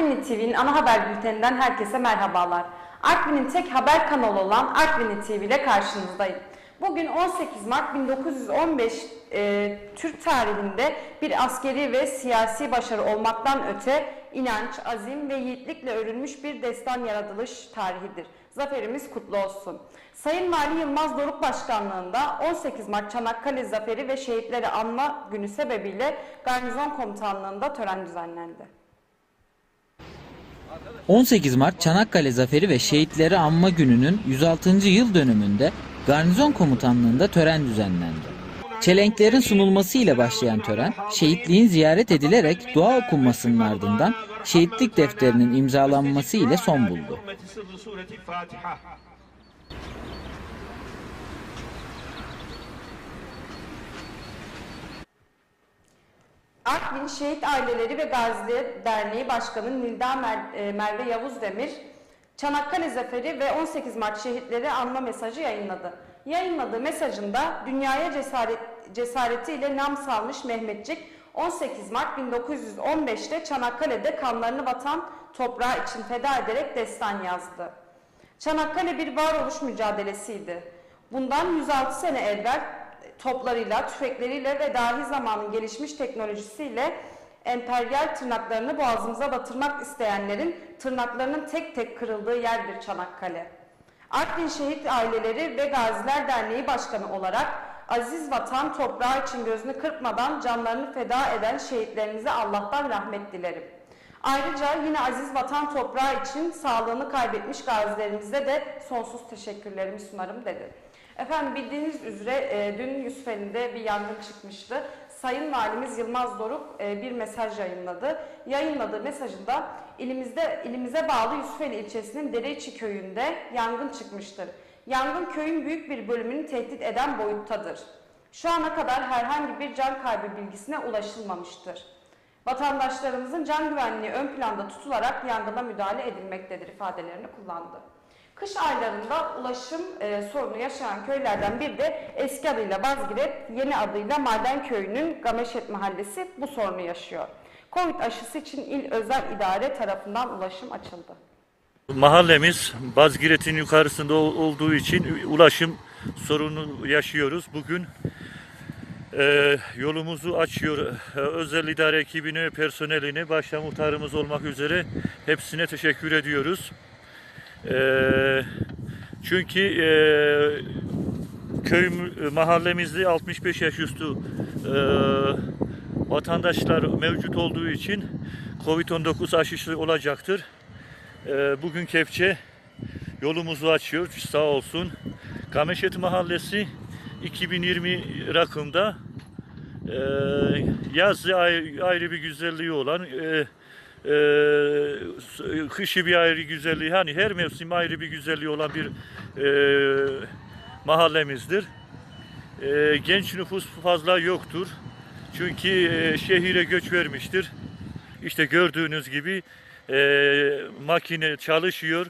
Artvinli TV'nin ana haber bülteninden herkese merhabalar. Artvin'in tek haber kanalı olan Artvinli TV ile karşınızdayım. Bugün 18 Mart 1915 e, Türk tarihinde bir askeri ve siyasi başarı olmaktan öte inanç, azim ve yiğitlikle örülmüş bir destan yaratılış tarihidir. Zaferimiz kutlu olsun. Sayın Vali Yılmaz Doruk Başkanlığında 18 Mart Çanakkale Zaferi ve Şehitleri Anma Günü sebebiyle Garnizon Komutanlığında tören düzenlendi. 18 Mart Çanakkale Zaferi ve Şehitleri Anma Günü'nün 106. yıl dönümünde Garnizon Komutanlığı'nda tören düzenlendi. Çelenklerin sunulması ile başlayan tören, şehitliğin ziyaret edilerek dua okunmasının ardından şehitlik defterinin imzalanması ile son buldu. Artvin Şehit Aileleri ve Gaziler Derneği Başkanı Nilda Mer- e, Merve Yavuz Demir, Çanakkale Zaferi ve 18 Mart şehitleri anma mesajı yayınladı. Yayınladığı mesajında dünyaya cesaret, cesaretiyle nam salmış Mehmetçik, 18 Mart 1915'te Çanakkale'de kanlarını vatan toprağı için feda ederek destan yazdı. Çanakkale bir varoluş mücadelesiydi. Bundan 106 sene evvel toplarıyla, tüfekleriyle ve dahi zamanın gelişmiş teknolojisiyle emperyal tırnaklarını boğazımıza batırmak isteyenlerin tırnaklarının tek tek kırıldığı yerdir Çanakkale. Artvin Şehit Aileleri ve Gaziler Derneği Başkanı olarak aziz vatan toprağı için gözünü kırpmadan canlarını feda eden şehitlerimize Allah'tan rahmet dilerim. Ayrıca yine aziz vatan toprağı için sağlığını kaybetmiş gazilerimize de sonsuz teşekkürlerimi sunarım dedi. Efendim bildiğiniz üzere e, dün Yusufeli'nde bir yangın çıkmıştı. Sayın Valimiz Yılmaz Doruk e, bir mesaj yayınladı. Yayınladığı mesajında ilimizde ilimize bağlı Yusufeli ilçesinin Dereiçi köyünde yangın çıkmıştır. Yangın köyün büyük bir bölümünü tehdit eden boyuttadır. Şu ana kadar herhangi bir can kaybı bilgisine ulaşılmamıştır. Vatandaşlarımızın can güvenliği ön planda tutularak yangına müdahale edilmektedir ifadelerini kullandı. Kış aylarında ulaşım e, sorunu yaşayan köylerden biri de eski adıyla Bazgiret, yeni adıyla Maden Köyü'nün Gameşet Mahallesi bu sorunu yaşıyor. Covid aşısı için il özel idare tarafından ulaşım açıldı. Mahallemiz Bazgiret'in yukarısında ol- olduğu için ulaşım sorunu yaşıyoruz. Bugün e, yolumuzu açıyor. E, özel idare ekibine, personeline, başta muhtarımız olmak üzere hepsine teşekkür ediyoruz. E, çünkü e, köy mahallemizde 65 yaş üstü e, vatandaşlar mevcut olduğu için Covid-19 aşısı olacaktır. Ee, bugün Kepçe yolumuzu açıyor sağ olsun. Kameşet Mahallesi 2020 rakımda e, ayrı, ayrı bir güzelliği olan e, e, s- kışı bir ayrı güzelliği hani her mevsim ayrı bir güzelliği olan bir e, mahallemizdir. E, genç nüfus fazla yoktur. Çünkü e, şehire göç vermiştir. İşte gördüğünüz gibi e, makine çalışıyor.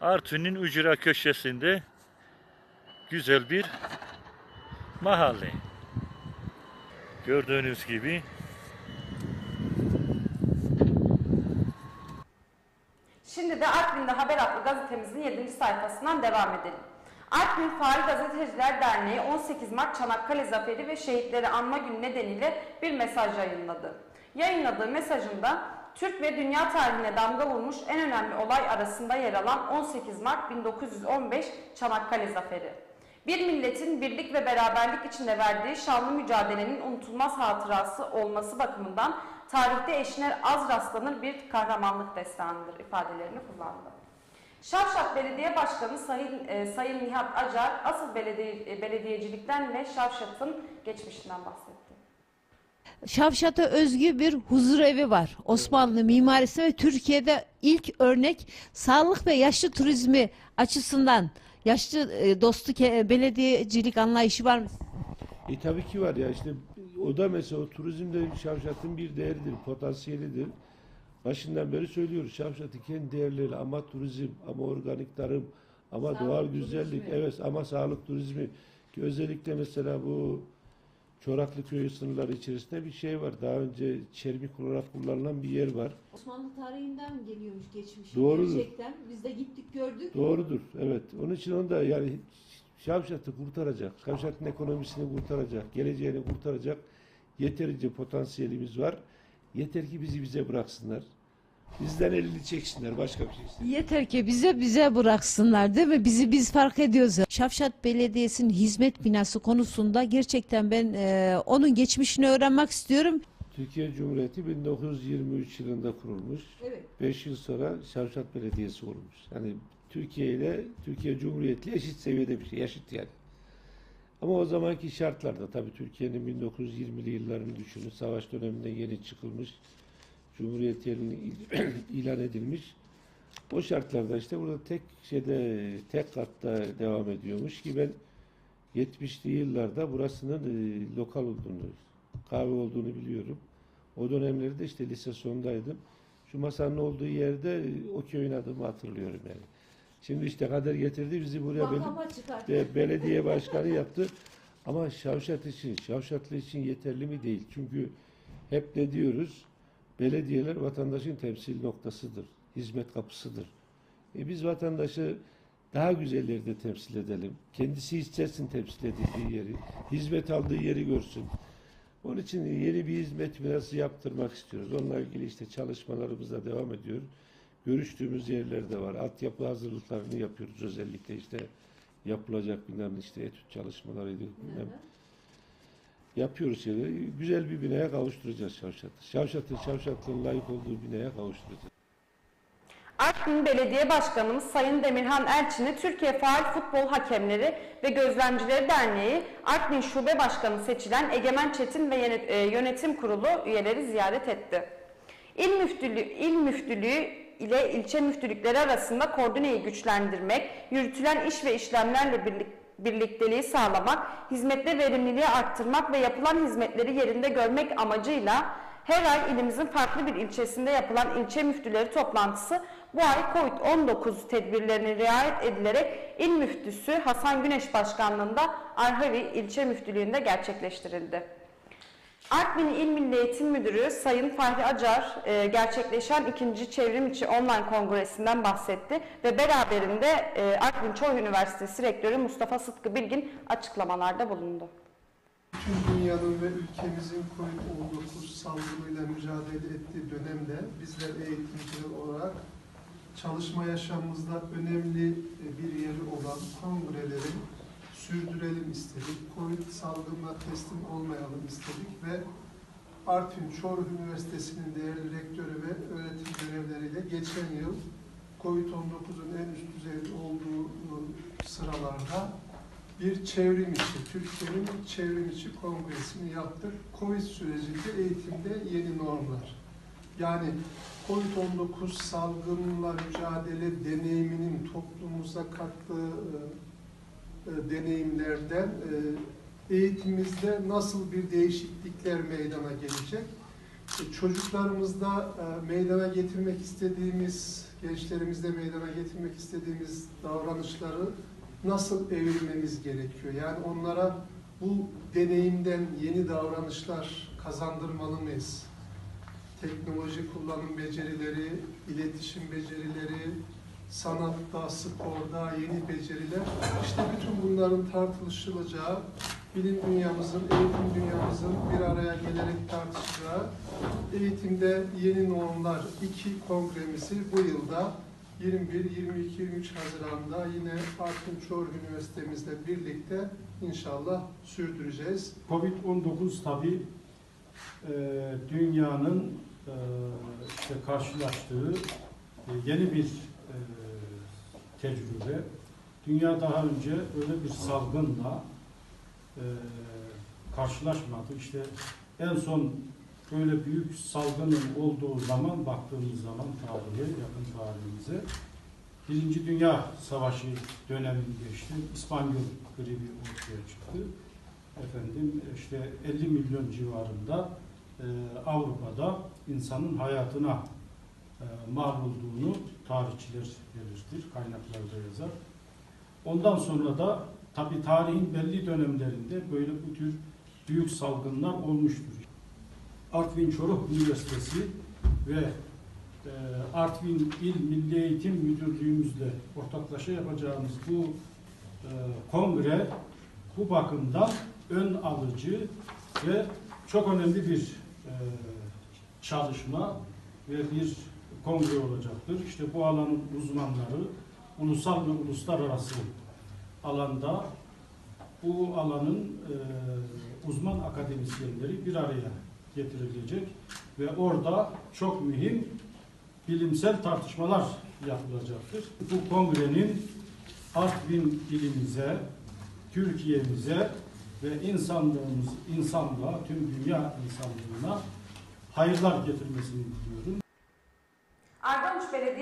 Artvin'in ücra köşesinde güzel bir mahalle. Gördüğünüz gibi Şimdi de Artvin'de Haber adlı gazetemizin 7. sayfasından devam edelim. Artvin Faal Gazeteciler Derneği 18 Mart Çanakkale Zaferi ve Şehitleri Anma Günü nedeniyle bir mesaj yayınladı. Yayınladığı mesajında Türk ve dünya tarihine damga vurmuş en önemli olay arasında yer alan 18 Mart 1915 Çanakkale Zaferi. Bir milletin birlik ve beraberlik içinde verdiği şanlı mücadelenin unutulmaz hatırası olması bakımından tarihte eşine az rastlanır bir kahramanlık destanıdır ifadelerini kullandı. Şavşat Belediye Başkanı Sayın, e, Sayın Nihat Acar asıl belediye, e, belediyecilikten ve Şavşat'ın geçmişinden bahsetti. Şavşat'a özgü bir huzur evi var. Osmanlı mimarisi ve Türkiye'de ilk örnek sağlık ve yaşlı turizmi açısından yaşlı e, dostu ke- belediyecilik anlayışı var mı? E tabii ki var ya işte o da mesela o turizmde Şavşat'ın bir değeridir, potansiyelidir. Başından beri söylüyoruz Şavşat'ın kendi değerleri ama turizm, ama organik tarım, ama doğal güzellik, evet ama sağlık turizmi ki özellikle mesela bu Çoraklı köyü sınırları içerisinde bir şey var. Daha önce çermik olarak kullanılan bir yer var. Osmanlı tarihinden geliyormuş geçmiş? Doğrudur. Gerçekten. Biz de gittik gördük. Doğrudur. Evet. Onun için onu da yani Şavşat'ı kurtaracak. Şavşat'ın ekonomisini kurtaracak. Geleceğini kurtaracak. Yeterince potansiyelimiz var. Yeter ki bizi bize bıraksınlar. Bizden elini çeksinler. Başka bir şey istemiyorum. Yeter ki bize bize bıraksınlar değil mi? Bizi biz fark ediyoruz. Şafşat Belediyesi'nin hizmet binası konusunda gerçekten ben e, onun geçmişini öğrenmek istiyorum. Türkiye Cumhuriyeti 1923 yılında kurulmuş. Evet. 5 yıl sonra Şavşat Belediyesi olmuş. Yani Türkiye ile Türkiye Cumhuriyeti eşit seviyede bir şey. Eşit yani. Ama o zamanki şartlarda tabii Türkiye'nin 1920'li yıllarını düşünün. Savaş döneminden yeni çıkılmış. Cumhuriyet yerine ilan edilmiş. O şartlarda işte burada tek şeyde tek katta devam ediyormuş ki ben 70'li yıllarda burasının e, lokal olduğunu, kahve olduğunu biliyorum. O dönemlerde işte lise sondaydım. Şu masanın olduğu yerde e, o köyün adımı hatırlıyorum yani. Şimdi işte kader getirdi bizi buraya bel- çıkar. ve belediye başkanı yaptı. Ama Şavşat için, Şavşatlı için yeterli mi değil. Çünkü hep ne diyoruz? Belediyeler vatandaşın temsil noktasıdır. Hizmet kapısıdır. E biz vatandaşı daha güzel yerde temsil edelim. Kendisi istersin temsil edildiği yeri. Hizmet aldığı yeri görsün. Onun için yeni bir hizmet binası yaptırmak istiyoruz. Onunla ilgili işte çalışmalarımız da devam ediyor. Görüştüğümüz yerler de var. Altyapı hazırlıklarını yapıyoruz. Özellikle işte yapılacak binanın işte etüt çalışmalarıydı. Bilmem. Yapıyoruz şeyleri. Güzel bir binaya kavuşturacağız Şavşat'ı. Şavşat'ı, Şavşatlı'nın layık olduğu binaya kavuşturacağız. Artvin Belediye Başkanımız Sayın Demirhan Elçin'i Türkiye Faal Futbol Hakemleri ve Gözlemcileri Derneği Artvin Şube Başkanı seçilen Egemen Çetin ve e, Yönetim Kurulu üyeleri ziyaret etti. İl Müftülüğü, il müftülüğü ile ilçe müftülükleri arasında koordineyi güçlendirmek, yürütülen iş ve işlemlerle birlik, birlikteliği sağlamak, hizmette verimliliği arttırmak ve yapılan hizmetleri yerinde görmek amacıyla her ay ilimizin farklı bir ilçesinde yapılan ilçe müftüleri toplantısı bu ay COVID-19 tedbirlerine riayet edilerek il müftüsü Hasan Güneş Başkanlığında Arhavi ilçe müftülüğünde gerçekleştirildi. Artvin İl Milli Eğitim Müdürü Sayın Fahri Acar e, gerçekleşen ikinci çevrim içi online kongresinden bahsetti ve beraberinde e, Artvin Çoğu Üniversitesi Rektörü Mustafa Sıtkı Bilgin açıklamalarda bulundu. Tüm dünyanın ve ülkemizin COVID-19 salgınıyla mücadele ettiği dönemde bizler eğitimciler olarak çalışma yaşamımızda önemli e, bir yeri olan kongrelerin sürdürelim istedik. Covid salgınına teslim olmayalım istedik ve Artvin Çoruh Üniversitesi'nin değerli rektörü ve öğretim görevleriyle geçen yıl COVID-19'un en üst düzeyde olduğu e, sıralarda bir çevrim içi, Türkiye'nin çevrim içi kongresini yaptık. Covid sürecinde eğitimde yeni normlar. Yani Covid-19 salgınla mücadele deneyiminin toplumumuza kattığı e, deneyimlerden e, eğitimimizde nasıl bir değişiklikler meydana gelecek? E, Çocuklarımızda e, meydana getirmek istediğimiz, gençlerimizde meydana getirmek istediğimiz davranışları nasıl evirmemiz gerekiyor? Yani onlara bu deneyimden yeni davranışlar kazandırmalı mıyız? Teknoloji kullanım becerileri, iletişim becerileri, sanatta, sporda yeni beceriler. İşte bütün bunların tartışılacağı, bilim dünyamızın, eğitim dünyamızın bir araya gelerek tartışacağı eğitimde yeni normlar iki kongremizi bu yılda 21, 22, 23 Haziran'da yine Artvin Çoruh Üniversitemizle birlikte inşallah sürdüreceğiz. Covid-19 tabi dünyanın e, işte karşılaştığı e, yeni bir e, tecrübe. Dünya daha önce öyle bir salgınla e, karşılaşmadı. İşte en son böyle büyük salgının olduğu zaman baktığımız zaman tarihe, yakın tarihimize Birinci Dünya Savaşı dönemi geçti. İspanyol gribi ortaya çıktı. Efendim işte 50 milyon civarında e, Avrupa'da insanın hayatına mal olduğunu tarihçiler belirtir, kaynaklarda yazar. Ondan sonra da tabi tarihin belli dönemlerinde böyle bu tür büyük salgınlar olmuştur. Artvin Çoruh Üniversitesi ve e, Artvin İl Milli Eğitim Müdürlüğümüzle ortaklaşa yapacağımız bu e, kongre bu bakımdan ön alıcı ve çok önemli bir e, çalışma ve bir kongre olacaktır. İşte bu alanın uzmanları ulusal ve uluslararası alanda bu alanın e, uzman akademisyenleri bir araya getirilecek ve orada çok mühim bilimsel tartışmalar yapılacaktır. Bu kongrenin Artvin ilimize, Türkiye'mize ve insanlığımız, insanlığa, tüm dünya insanlığına hayırlar getirmesini diliyorum.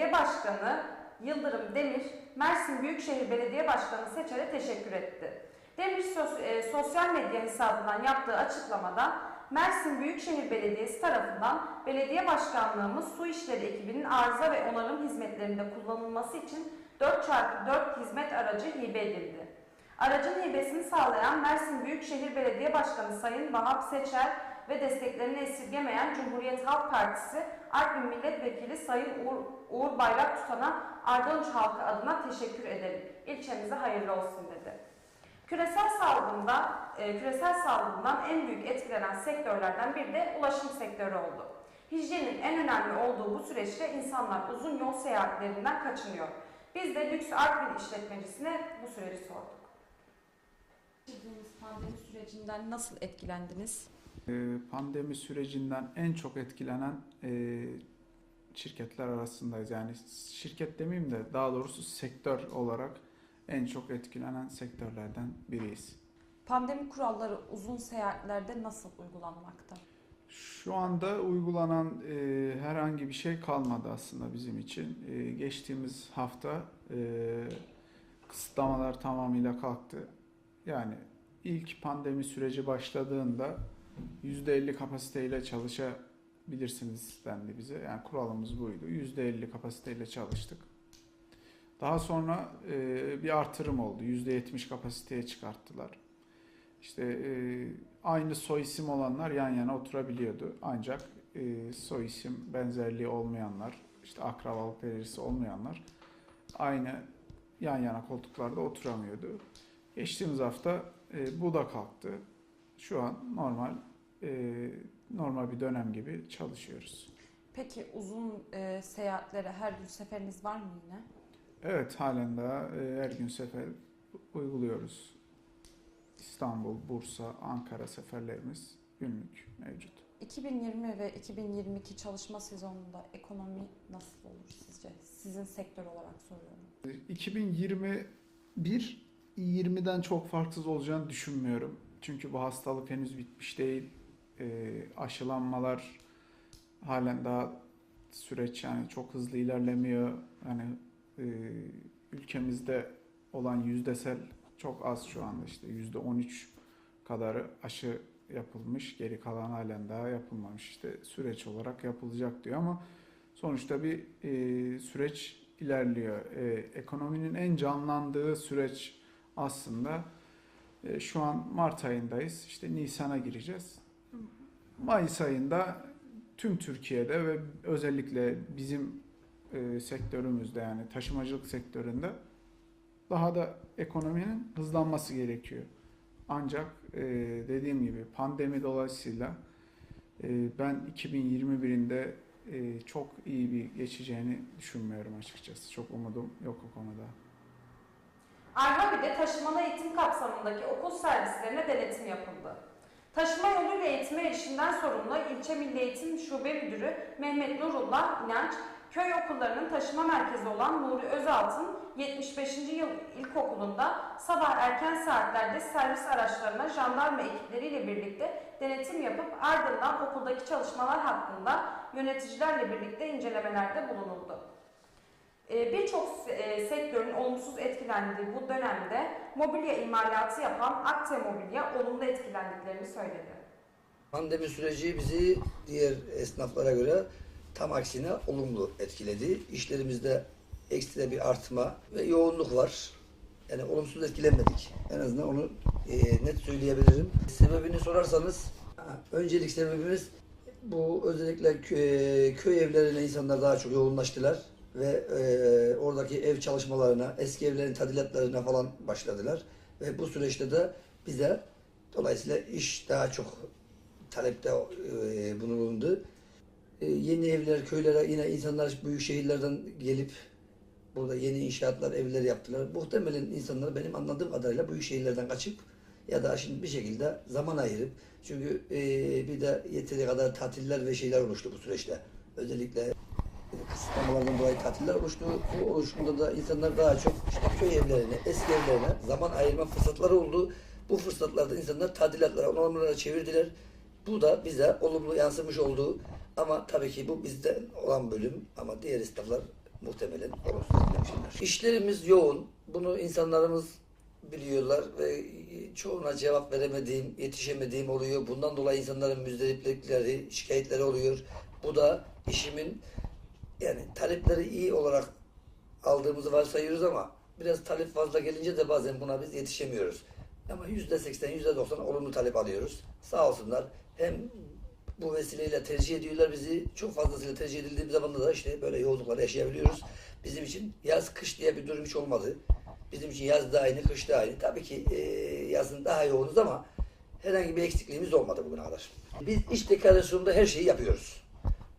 Belediye Başkanı Yıldırım Demir, Mersin Büyükşehir Belediye Başkanı Seçer'e teşekkür etti. Demir e, sosyal medya hesabından yaptığı açıklamada Mersin Büyükşehir Belediyesi tarafından belediye başkanlığımız su işleri ekibinin arıza ve onarım hizmetlerinde kullanılması için 4x4 hizmet aracı hibe edildi. Aracın hibesini sağlayan Mersin Büyükşehir Belediye Başkanı Sayın Vahap Seçer ve desteklerini esirgemeyen Cumhuriyet Halk Partisi Artvin Milletvekili Sayın Uğur, Uğur Bayrak Tutan'a Ardanuç halkı adına teşekkür ederim. İlçemize hayırlı olsun dedi. Küresel salgında, e, küresel salgından en büyük etkilenen sektörlerden biri de ulaşım sektörü oldu. Hijyenin en önemli olduğu bu süreçte insanlar uzun yol seyahatlerinden kaçınıyor. Biz de Lüks Artvin işletmecisine bu süreci sorduk. Pandemi sürecinden nasıl etkilendiniz? Ee, Pandemi sürecinden en çok etkilenen e, şirketler arasındayız. Yani şirket demeyeyim de daha doğrusu sektör olarak en çok etkilenen sektörlerden biriyiz. Pandemi kuralları uzun seyahatlerde nasıl uygulanmakta? Şu anda uygulanan e, herhangi bir şey kalmadı aslında bizim için. E, geçtiğimiz hafta e, kısıtlamalar tamamıyla kalktı. Yani ilk pandemi süreci başladığında %50 kapasiteyle çalışabilirsiniz dendi bize. Yani kuralımız buydu. %50 kapasiteyle çalıştık. Daha sonra e, bir artırım oldu. %70 kapasiteye çıkarttılar. İşte e, aynı soy isim olanlar yan yana oturabiliyordu. Ancak e, soy isim benzerliği olmayanlar, işte akrabalık derecesi olmayanlar aynı yan yana koltuklarda oturamıyordu. Geçtiğimiz hafta e, bu da kalktı. Şu an normal e, normal bir dönem gibi çalışıyoruz. Peki uzun e, seyahatlere her gün seferiniz var mı yine? Evet halen daha e, her gün sefer uyguluyoruz. İstanbul, Bursa, Ankara seferlerimiz günlük mevcut. 2020 ve 2022 çalışma sezonunda ekonomi nasıl olur sizce? Sizin sektör olarak soruyorum. 2021 20'den çok farksız olacağını düşünmüyorum. Çünkü bu hastalık henüz bitmiş değil. E, aşılanmalar halen daha süreç yani çok hızlı ilerlemiyor. Yani e, ülkemizde olan yüzdesel çok az şu anda işte yüzde 13 kadarı aşı yapılmış. Geri kalan halen daha yapılmamış. İşte süreç olarak yapılacak diyor ama sonuçta bir e, süreç ilerliyor. E, ekonominin en canlandığı süreç aslında e, şu an Mart ayındayız. İşte Nisan'a gireceğiz. Mayıs ayında tüm Türkiye'de ve özellikle bizim e, sektörümüzde yani taşımacılık sektöründe daha da ekonominin hızlanması gerekiyor. Ancak e, dediğim gibi pandemi dolayısıyla e, ben 2021'inde e, çok iyi bir geçeceğini düşünmüyorum açıkçası. Çok umudum yok o konuda. Arhavi'de taşımalı eğitim kapsamındaki okul servislerine denetim yapıldı. Taşıma yoluyla eğitime erişimden sorumlu İlçe Milli Eğitim Şube Müdürü Mehmet Nurullah İnanç, köy okullarının taşıma merkezi olan Nuri Özalt'ın 75. yıl ilkokulunda sabah erken saatlerde servis araçlarına jandarma ekipleriyle birlikte denetim yapıp ardından okuldaki çalışmalar hakkında yöneticilerle birlikte incelemelerde bulunuldu. Ee, Birçok e, sektörün olumsuz etkilendiği bu dönemde mobilya imalatı yapan Akte Mobilya olumlu etkilendiklerini söyledi. Pandemi süreci bizi diğer esnaflara göre tam aksine olumlu etkiledi. İşlerimizde ekstra bir artma ve yoğunluk var. yani olumsuz etkilenmedik. En azından onu e, net söyleyebilirim. Sebebini sorarsanız öncelik sebebimiz bu özellikle köy, köy evlerine insanlar daha çok yoğunlaştılar ve e, oradaki ev çalışmalarına, eski evlerin tadilatlarına falan başladılar. Ve bu süreçte de bize dolayısıyla iş daha çok talepte e, bulundu. E, yeni evler, köylere yine insanlar büyük şehirlerden gelip burada yeni inşaatlar, evler yaptılar. Muhtemelen insanlar benim anladığım kadarıyla büyük şehirlerden kaçıp ya da şimdi bir şekilde zaman ayırıp çünkü e, bir de yeteri kadar tatiller ve şeyler oluştu bu süreçte. Özellikle kısıtlamalardan dolayı tatiller oluştu. Bu oluşumda da insanlar daha çok işte köy evlerine, eski evlerine zaman ayırma fırsatları oldu. Bu fırsatlarda insanlar tadilatlara, onarımlara çevirdiler. Bu da bize olumlu yansımış oldu. Ama tabii ki bu bizde olan bölüm ama diğer esnaflar muhtemelen olumsuz etkilemişler. İşlerimiz yoğun. Bunu insanlarımız biliyorlar ve çoğuna cevap veremediğim, yetişemediğim oluyor. Bundan dolayı insanların müzdariplikleri, şikayetleri oluyor. Bu da işimin yani talepleri iyi olarak aldığımızı varsayıyoruz ama biraz talep fazla gelince de bazen buna biz yetişemiyoruz. Ama yüzde seksen, yüzde doksan olumlu talep alıyoruz. Sağ olsunlar. Hem bu vesileyle tercih ediyorlar bizi. Çok fazlasıyla tercih edildiğim zaman da işte böyle yoğunlukları yaşayabiliyoruz. Bizim için yaz kış diye bir durum hiç olmadı. Bizim için yaz da aynı, kış da aynı. Tabii ki e, yazın daha yoğunuz ama herhangi bir eksikliğimiz olmadı bugüne kadar. Biz iç dekorasyonunda her şeyi yapıyoruz.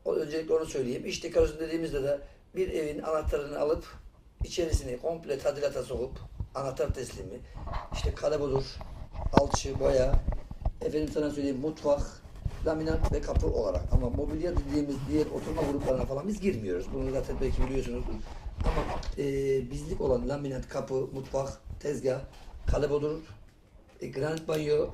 Öncelikle onu söyleyeyim. İç dekorasyon dediğimizde de bir evin anahtarını alıp içerisini komple tadilata sokup anahtar teslimi, işte karabudur, alçı, boya, efendim sana söyleyeyim mutfak, laminat ve kapı olarak. Ama mobilya dediğimiz diğer oturma gruplarına falan biz girmiyoruz. Bunu zaten belki biliyorsunuzdur. Ama e, bizlik olan laminat, kapı, mutfak, tezgah, kalabodur, e, granit banyo,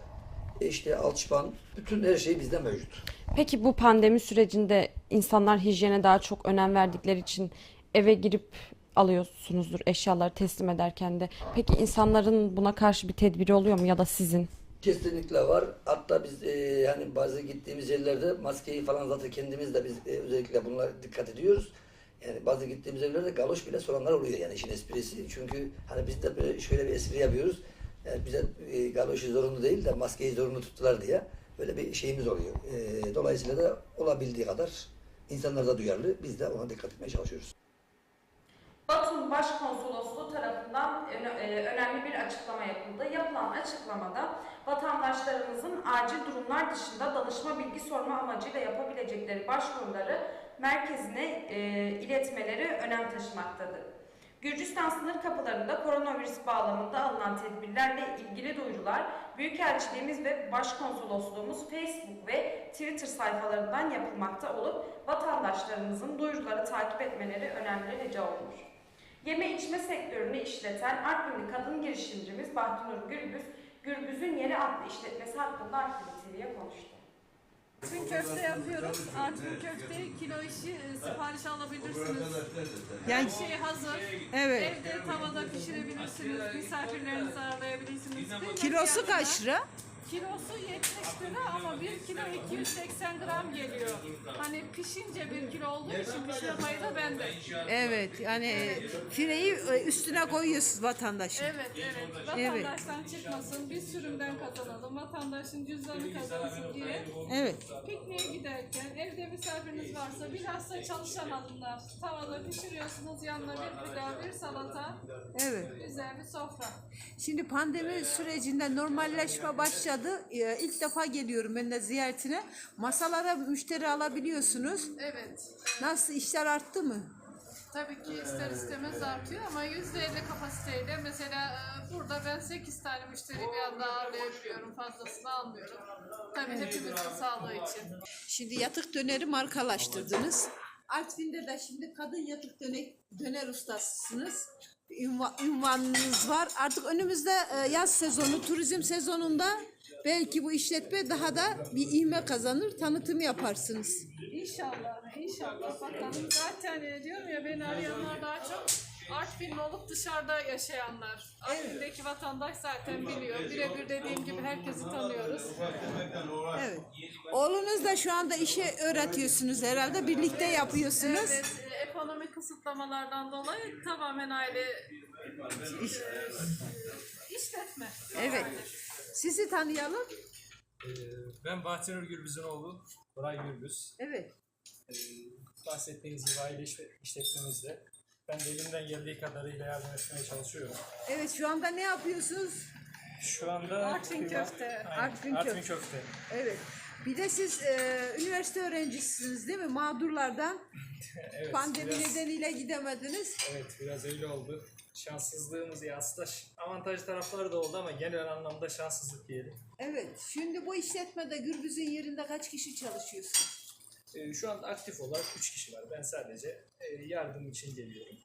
e, işte alçıpan, bütün her şey bizde mevcut. Peki bu pandemi sürecinde insanlar hijyene daha çok önem verdikleri için eve girip alıyorsunuzdur eşyaları teslim ederken de. Peki insanların buna karşı bir tedbiri oluyor mu ya da sizin? Kesinlikle var. Hatta biz e, yani bazı gittiğimiz yerlerde maskeyi falan zaten kendimiz de biz e, özellikle bunlara dikkat ediyoruz. Yani bazı gittiğimiz evlerde galoş bile soranlar oluyor yani işin esprisi. Çünkü hani biz de böyle şöyle bir espri yapıyoruz. Yani bize e, galoşu zorunlu değil de maskeyi zorunlu tuttular diye böyle bir şeyimiz oluyor. E, dolayısıyla da olabildiği kadar insanlar da duyarlı. Biz de ona dikkat etmeye çalışıyoruz. Batum Başkonsolosluğu tarafından öne- e, önemli bir açıklama yapıldı. Yapılan açıklamada vatandaşlarımızın acil durumlar dışında danışma bilgi sorma amacıyla yapabilecekleri başvuruları merkezine e, iletmeleri önem taşımaktadır. Gürcistan sınır kapılarında koronavirüs bağlamında alınan tedbirlerle ilgili duyurular Büyükelçiliğimiz ve Başkonsolosluğumuz Facebook ve Twitter sayfalarından yapılmakta olup vatandaşlarımızın duyuruları takip etmeleri önemli rica olunur. Yeme içme sektörünü işleten Artvinli kadın girişimcimiz Bahtınur Gürbüz, Gürbüz'ün Yeri adlı işletmesi hakkında Artvin TV'ye konuştu. Artvin köfte yapıyoruz. Artvin köfte kilo işi e, sipariş alabilirsiniz. Yani Her şey hazır. evet. Evde tavada pişirebilirsiniz. Misafirlerinizi ağırlayabilirsiniz. Kıymet Kilosu fiyatına- kaç lira? Kilosu 70 lira ama 1 kilo 280 gram geliyor. Hani pişince 1 kilo olduğu için pişirme payı da bende. Evet yani fireyi e, üstüne koyuyorsunuz vatandaşın. Evet, evet. Vatandaştan çıkmasın, biz sürümden kazanalım, vatandaşın cüzdanı kazansın diye. Evet. Pikniğe giderken evde misafiriniz varsa bilhassa çalışan hanımlar tavada pişiriyorsunuz yanına bir pilav, bir salata, Evet. güzel bir sofra. Şimdi pandemi sürecinde normalleşme başladı. Ee, ilk defa geliyorum ben de ziyaretine. Masalara müşteri alabiliyorsunuz. Evet, Nasıl işler arttı mı? tabii ki ister istemez artıyor ama %50 kapasiteyle mesela e, burada ben 8 tane müşteri bir anda ağırlayabiliyorum, fazlasını almıyorum. Tabii hepimizin sağlığı için. Şimdi yatık döneri markalaştırdınız. Artvin'de de şimdi kadın yatık döner, döner ustasısınız. Ünva, ünvanınız var. Artık önümüzde e, yaz sezonu, turizm sezonunda belki bu işletme daha da bir ivme kazanır, tanıtım yaparsınız. İnşallah, inşallah. Bakalım zaten e, diyorum ya beni arayanlar daha çok Artvinli olup dışarıda yaşayanlar. Artvin'deki vatandaş zaten biliyor. Birebir dediğim gibi herkesi tanıyoruz. Evet. Oğlunuz da şu anda işe öğretiyorsunuz herhalde. Birlikte yapıyorsunuz. Evet, e, ekonomik kısıtlamalardan dolayı tamamen aile İşletme. Evet. Sizi tanıyalım. Ee, Ben Bahattinur Gürbüz'ün oğlu Koray Gürbüz. Evet. Ee, Bahsettiğiniz gibi aile iş- işletmemizde. Ben de elimden geldiği kadarıyla yardım etmeye çalışıyorum. Evet şu anda ne yapıyorsunuz? Şu anda Artvin köfte. Artvin Artvin köfte. köfte. Evet. Bir de siz e, üniversite öğrencisiniz değil mi? Mağdurlardan Evet, pandemi biraz, nedeniyle gidemediniz. evet biraz öyle oldu. Şanssızlığımız ya aslında avantajlı tarafları da oldu ama genel anlamda şanssızlık diyelim. Evet. Şimdi bu işletmede Gürbüz'ün yerinde kaç kişi çalışıyorsunuz? Ee, Şu anda aktif olarak 3 kişi var. Ben sadece e, yardım için geliyorum.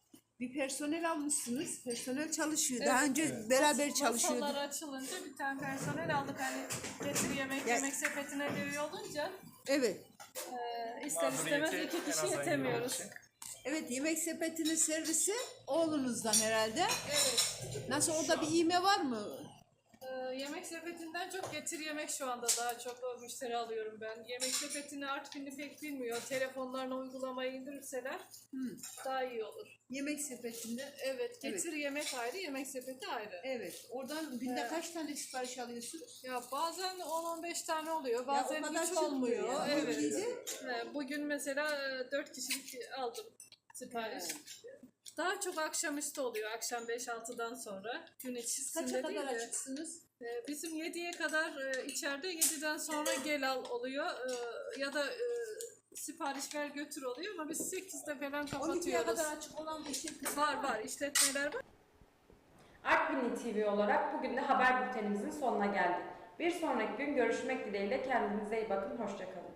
Bir personel almışsınız. Personel çalışıyor. Daha önce beraber çalışıyordu. Masalar açılınca bir tane personel aldık hani getir yemek Ya- yemek sepetine üye olunca Evet. e, ister istemez iki kişi yetemiyoruz. için. Evet yemek sepetinin servisi oğlunuzdan herhalde. Evet. Nasıl orada bir iğme var mı? e, yemek sepetinden çok getir yemek şu anda daha çok müşteri alıyorum ben. Yemek sepetini Artvinli pek bilmiyor. Telefonlarına uygulamayı indirirseler daha iyi olur. Yemek sepetinde. Evet, getir yemek ayrı, yemek sepeti ayrı. Evet. Oradan günde Evet. kaç tane sipariş alıyorsunuz? Ya bazen 10-15 tane oluyor, bazen hiç olmuyor. Evet. He, Bugün mesela 4 kişilik aldım sipariş. Daha çok akşamüstü oluyor, akşam 5-6'dan sonra. Gün içerisinde Kaça değil kadar de. açıksınız? Ee, Bizim 7'ye kadar e, içeride, 7'den sonra gel al oluyor. Ee, Ya da e, sipariş ver götür oluyor ama biz 8'de falan 12'ye kapatıyoruz. kadar açık olan bir şey Var var, işletmeler var. Artvinli TV olarak bugün de haber bültenimizin sonuna geldik. Bir sonraki gün görüşmek dileğiyle kendinize iyi bakın, hoşçakalın.